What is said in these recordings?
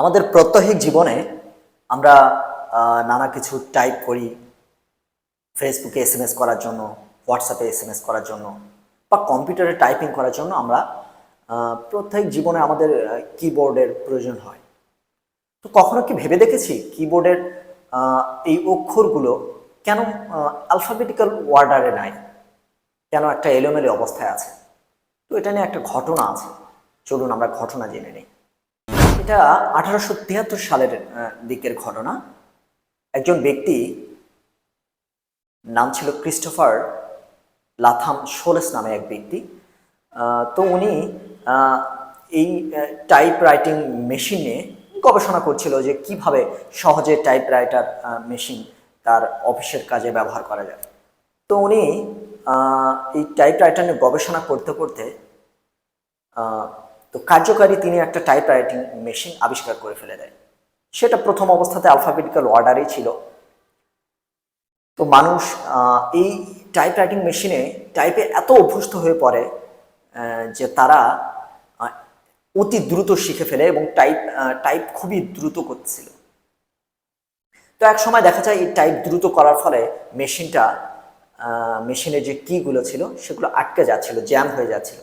আমাদের প্রত্যহিক জীবনে আমরা নানা কিছু টাইপ করি। ফেসবুকে এস এম এস করার জন্য হোয়াটসঅ্যাপে এস এম এস করার জন্য, বা কম্পিউটারে টাইপিং করার জন্য আমরা প্রত্যেক জীবনে আমাদের কিবোর্ডের প্রয়োজন হয়। তো কখনো কি ভেবে দেখেছি কিবোর্ডের এই অক্ষরগুলো কেন আলফাবেটিক্যাল ওয়ার্ডারে নাই? কেন একটা এলোমেলো অবস্থায় আছে? তো এটা নিয়ে একটা ঘটনা আছে। চলুন আমরা ঘটনা জেনে নিই। এটা আঠারোশো তিয়াত্তর সালের দিকের ঘটনা। একজন ব্যক্তি নাম ছিল ক্রিস্টোফার লাথাম সোলেস নামে এক ব্যক্তি। তো উনি এই টাইপ রাইটিং মেশিনে গবেষণা করছিল যে কীভাবে সহজে টাইপ রাইটার মেশিন তার অফিসের কাজে ব্যবহার করা যায়। তো উনি এই টাইপ রাইটার নিয়ে গবেষণা করতে করতে তো কার্যকারী তিনি একটা টাইপ রাইটিং মেশিন আবিষ্কার করে ফেলে দেয়। সেটা প্রথম অবস্থাতে আলফাবেটিক্যাল অর্ডারই ছিল। তো মানুষ এই টাইপ রাইটিং মেশিনে টাইপে এত অভ্যস্ত হয়ে পড়ে যে তারা অতি দ্রুত শিখে ফেলে এবং টাইপ টাইপ খুবই দ্রুত করছিল। তো এক সময় দেখা যায়, এই টাইপ দ্রুত করার ফলে মেশিনটা মেশিনের যে কিগুলো ছিল, সেগুলো আটকে যাচ্ছিল জ্যাম হয়ে যাচ্ছিল।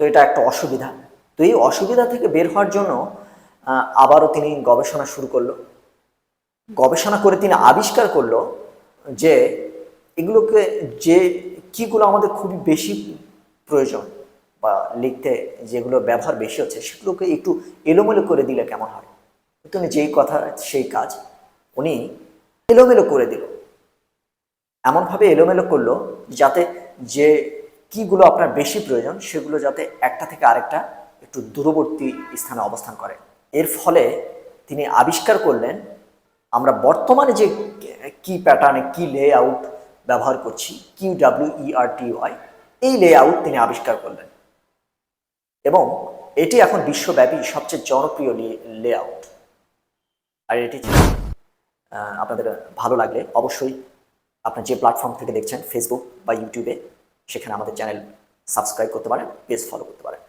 তো এটা একটা অসুবিধা। তো এই অসুবিধা থেকে বের হওয়ার জন্য আবারও তিনি গবেষণা শুরু করল। গবেষণা করে তিনি আবিষ্কার করল যে এগুলোকে যে কীগুলো আমাদের খুবই বেশি প্রয়োজন বা লিখতে যেগুলো ব্যবহার বেশি হচ্ছে, সেগুলোকে একটু এলোমেলো করে দিলে কেমন হয়? তো উনি যেই কথা, সেই কাজ উনি এলোমেলো করে দিল। এমনভাবে এলোমেলো করল যাতে যে কিগুলো আপনার বেশি প্রয়োজন সেগুলো যাতে একটা থেকে আরেকটা একটু দূরবর্তী স্থানে অবস্থান করে। এর ফলে তিনি আবিষ্কার করলেন, আমরা বর্তমানে যে কি প্যাটার্নে কি লে আউট ব্যবহার করছি কিউ ডাব্লিউ টি ওয়াই এই লে আউট তিনি আবিষ্কার করলেন। এবং এটি এখন বিশ্বব্যাপী সবচেয়ে জনপ্রিয় লে আউট আর এটি আপনাদের ভালো লাগলে অবশ্যই আপনার যে প্ল্যাটফর্ম থেকে দেখছেন ফেসবুক বা ইউটিউবে সেখানে আমাদের চ্যানেল সাবস্ক্রাইব করতে পারেন পেজ ফলো করতে পারেন।